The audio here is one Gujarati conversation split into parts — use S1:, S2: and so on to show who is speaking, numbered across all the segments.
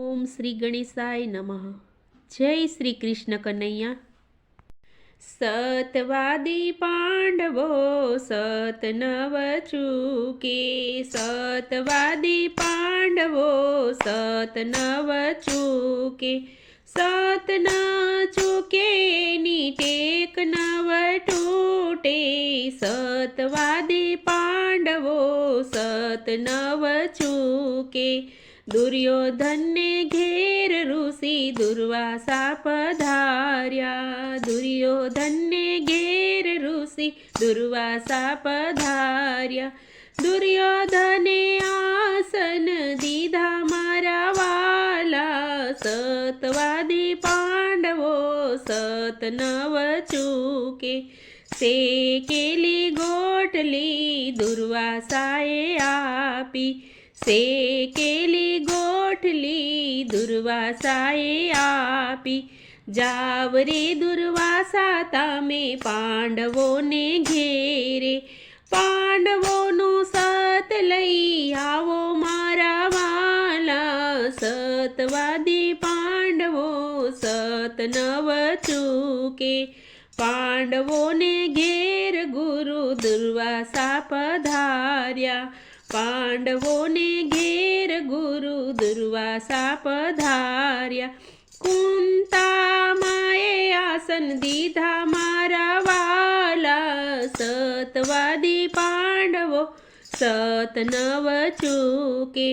S1: ઓમ શ્રી ગણેશાય નમઃ. જય શ્રી કૃષ્ણ કનૈયા. સતવાદી પાંડવો સત નવ ચૂકે. સતવાદી પાંડવો સત નવ ચૂકે. સત ન ચૂકે ની ટેક નવ ટૂટે. સતવાદી પાંડવો સત નવ ચૂકે. દુર્યોધનને ઘેર ઋષિ દુર્વાસા પધાર્યા દુર્યોધનને ઘેર ઋષિ દુર્વાસા પધાર્યા દુર્યોધને આસન દીધા મારા વાલા સતવાદી પાંડવો સત નવ ચૂકે શેકેલી ગોટલી દુર્વાસાએ આપી શેકેલી ગોઠલી દુર્વાસાએ આપી જાવ રે દુર્વાસા તમે પાંડવોને ઘેરે પાંડવોનું સત લઈ આવો મારા વાલા સતવાદી પાંડવો સત નવ ચૂકે પાંડવોને ઘેર ગુરુ દુર્વાસા પધાર્યા પાંડવોને ઘેર ગુરુ દુર્વાસા પધાર્યા કુંતા માએ આસન દીધા મારા વાલા સતવાદી પાંડવો સત નવ ચૂકે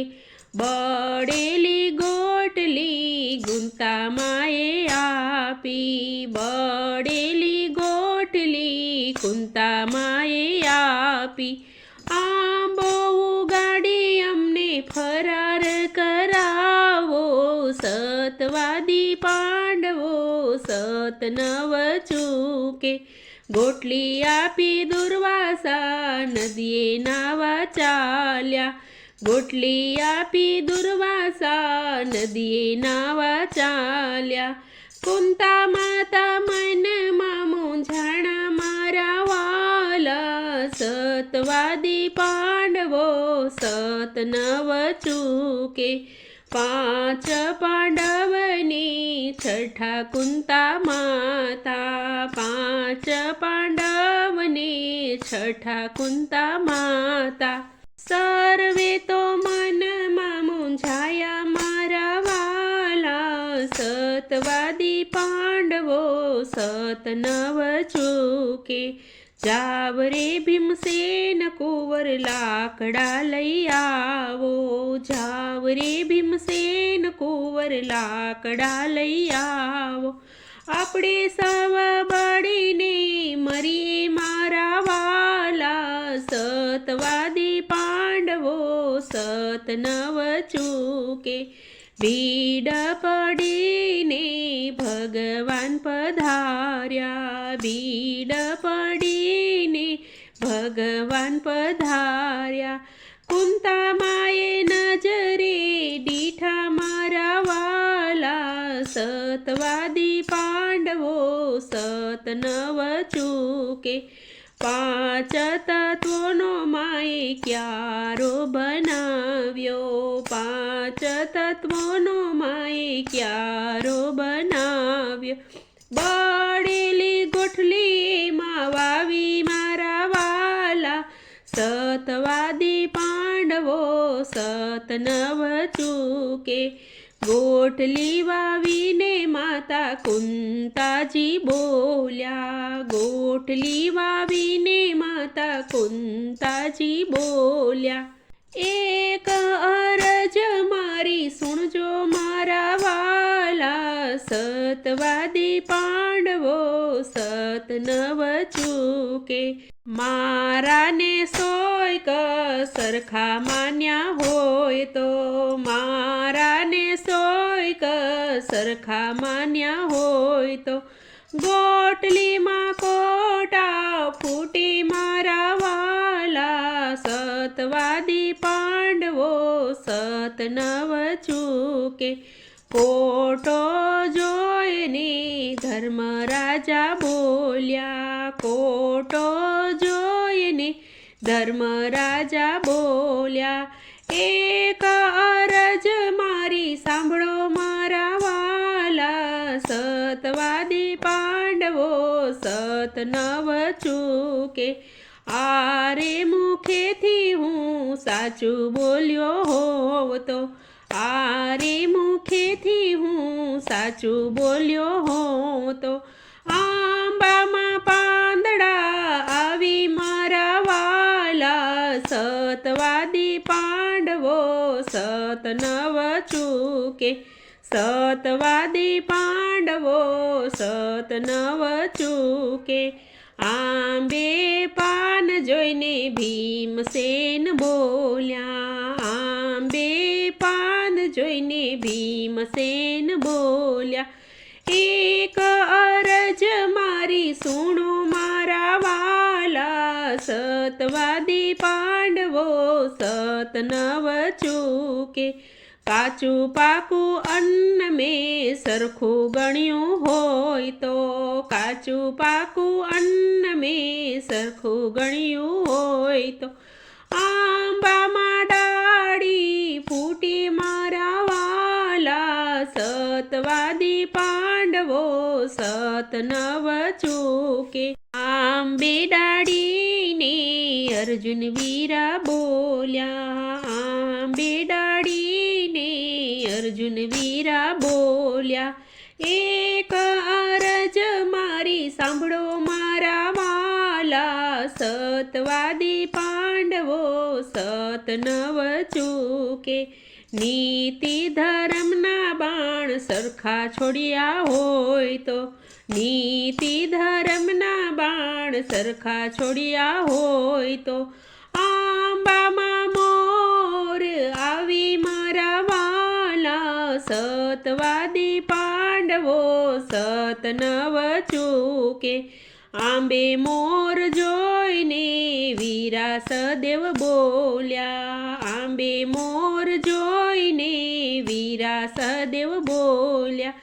S1: બળેલી ગોટલી ગુંતા માએ આપી બળેલી ગોટલી કુંતા માએ આપી નવ ચૂકે ગોટલી આપી દુર્વાસા નદીએ નાવા ચાલ્યા. ગોટલી આપી દુર્વાસા નદીએ નાવા ચાલ્યા. કુંતા માતા મનમાં મૂંઝાણા મારા વાલા, સતવાદી પાંડવો સત નવ ચૂકે પાંચ પાંડવની છઠ્ઠા કુંતા માતા, પાંચ પાંડવની છઠ્ઠા કુંતા માતા. સર્વે તો મનમાં મૂંઝાયા મારા વાલા. સતવાદી પાંડવો સત નવ ચૂકે. જાવ રે ભીમસેન કુંવર લાકડા લઈ આવો. જાવરે ભીમસેન કુંવર લાકડા લઈ આવો. આપણે સવ બળીને મરીએ મારા વાલા. સતવાદી પાંડવો સત નવ ચૂકે. ભીડ પડીને ભગવાન પધાર્યા ભીડ પડીને ભગવાન પધાર્યા કુંતા માએ નજરે દીઠા મારા વાલા સતવાદી પાંડવો સત નવ ચૂકે પાંચ તત્વોનો માએ ક્યારો બનાવ્યો? પાંચ તત્વોનો માએ ક્યારો બનાવ્યો? બળેલી ગોઠલી એમાં વાવી મારા વાલા. સતવાદી પાંડવો સત નવ ચૂકે. ગોઠલી વાવીને માતા કુંતાજી બોલ્યા, ગોઠલી વાવીને માતા કુંતાજી બોલ્યા, એક અરજ મારી સુણજો મારા વાલા, સતવાદી પાંડવો સત નવ ચૂકે મારાને સોય ક સરખા માન્યા હોય તો મારાને સોય ક સરખા માન્યા હોય તો ગોટલીમાં કોટા ફૂટી મારા વાલા સતવાદી પાંડવો સત નવ ચૂકે. કોટો જોઈને ધર્મરાજા બોલ્યા કોટો જોઈને ધર્મરાજા બોલ્યા, એક અરજ મારી સાંભળો મારા વાલા, સતવાદી પાંડવો સત નવ ચૂકે. આરે મુખેથી હું સાચું બોલ્યો હોવ તો, આરે મુખેથી હું સાચું બોલ્યો હોવ સત નવ ચૂકે સતવાદી પાંડવો સત નવચૂકે આંબે પાન જોઈને ભીમસેન બોલ્યા આંબે પાન જોઈને ભીમસેન બોલ્યા એક અરજ મારી સુણો મારા વાલા સતવાદી પાંડવો સત નવ ચૂકે કાચું પાકું અન્ન મેં સરખું ગણ્યું હોય તો કાચું પાકું અન્ન મેં સરખું ગણ્યું હોય તો આંબામાં ડાળી ફૂટી મારા વાલા સતવાદી પાંડવો સત નવ ચૂકે આંબે ડાળીને અર્જુન વીરા બોલ્યા, બેડાડીને અર્જુન વીરા બોલ્યા, એક અરજ મારી સાંભળો મારા વાલા, સતવાદી પાંડવો સત નવ ચૂકે. નીતિ ધર્મના બાણ સરખા છોડ્યા હોય તો નીતિ ધર્મના બાણ સરખા છોડ્યા હોય તો આંબામાં મોર આવી મારા વાલા સતવાદી પાંડવો સત નવ ચૂકે. આંબે મોર જોઈને વીરા સદેવ બોલ્યા. આંબે મોર જોઈને વીરા સદેવ બોલ્યા.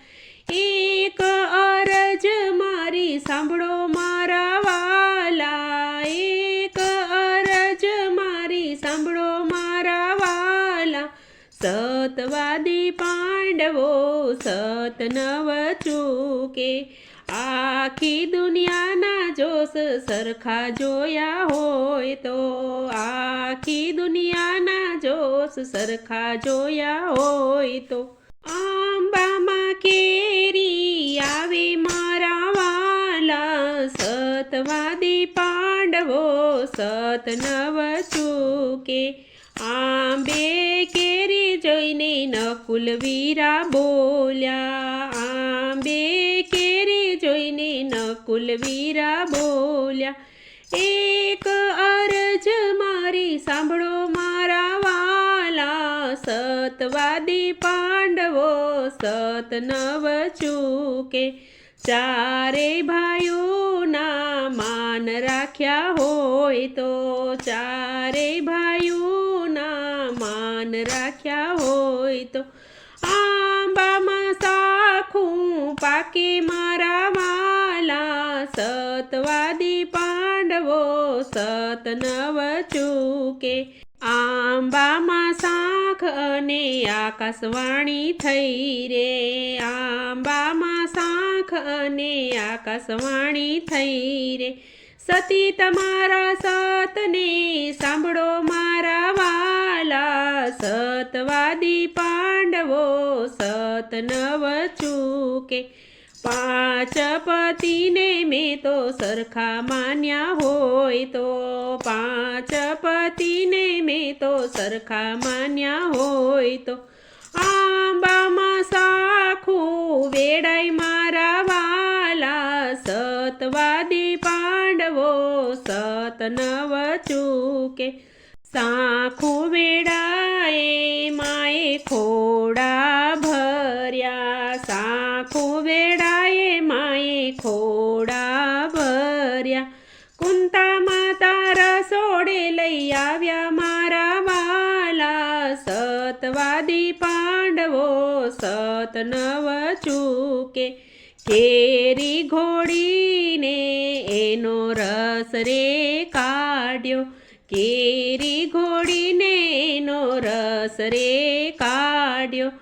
S1: સતવાદી પાંડવો સત નવ ચૂકે. આખી દુનિયાના જોશ સરખા જોયા હોય તો આખી દુનિયાના જોશ સરખા જોયા હોય તો. આંબામાં કેરી આવે મારા વાલા. સતવાદી પાંડવો સત નવ ચૂકે. આંબે જોઈને નકુલ બોલ્યા આંબે કેરી જોઈને નકુલ વીરા બોલ્યા એક અરજ મારી સાંભળો મારા વાલા સતવાદી પાંડવો સત નવ ચૂકે ચારે ભાઈઓના માન રાખ્યા હોય તો ચારે આંબામાં સાખું પાકે મારા વાલા સતવાદી પાંડવો સત નવ ચૂકે. આંબામાં શાખ અને આકાશવાણી થઈ રે. આંબામાં શાખ અને આકાશવાણી થઈ રે. સતી તમારા સતને સાંભળો મારા વાલા સતવાદી પાંડવો સત નવ ચૂકે. પાંચ પતિને મેં તો સરખા માન્યા હોય તો. પાંચ પતિને મેં તો સરખા માન્યા હોય તો. આંબામાં સાખું વેડાઈ મારા વાલા સતવાદી પાંડવો સત નવ ચૂકે. સાખું વેડાએ માએ ખોડા ભર્યા. સાખું વેડાએ માએ ખોડા ભર્યા. કુંતા માતા રસોડે લઈ આવ્યા મારા વાલા. સતવાદી પાંડવો સત નવ ચૂકે. કેરી ઘોડીને એનો રસ રે કાઢ્યો. કેરી ઘોડીને એનો રસ રે કાઢ્યો.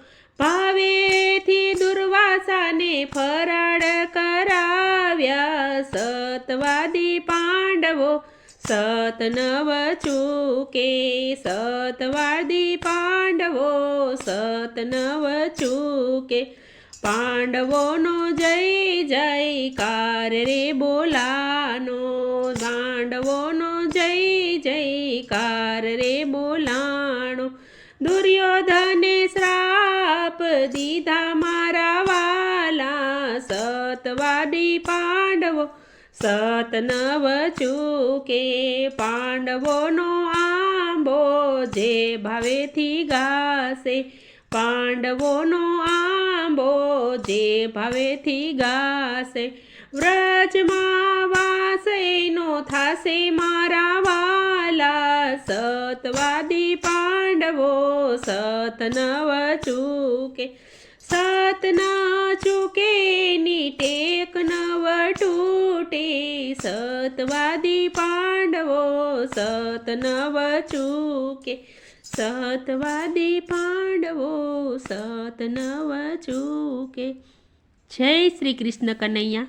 S1: ફરાડ કરાવ્યા. સતવાદી પાંડવો સત નવ ચૂકે. સતવાદી પાંડવો સત નવ ચૂકે. પાંડવોનો જય જયકાર રે બોલાનો. પાંડવોનો જય, જયકાર રે બોલાણો. દુર્યોધને શ્રાપ દીધા મારા વાલા. સતવાદી પાંડવો સત નવ ચૂકે. પાંડવોનો આંબો જે ભાવેથી ગાશે પાંડવોનો આંબો જે ભાવેથી ગાશે વ્રજમાં વાસેનો થાશે મારા વાલા. સતવાદી પાંડવો સત નવ ચૂકે, સત ના ચૂકે ની ટેક નવ તૂટે. સતવાદી પાંડવો સત નવ ચૂકે, સતવાદી પાંડવો સત નવ ચૂકે. જય શ્રી કૃષ્ણ કનૈયા.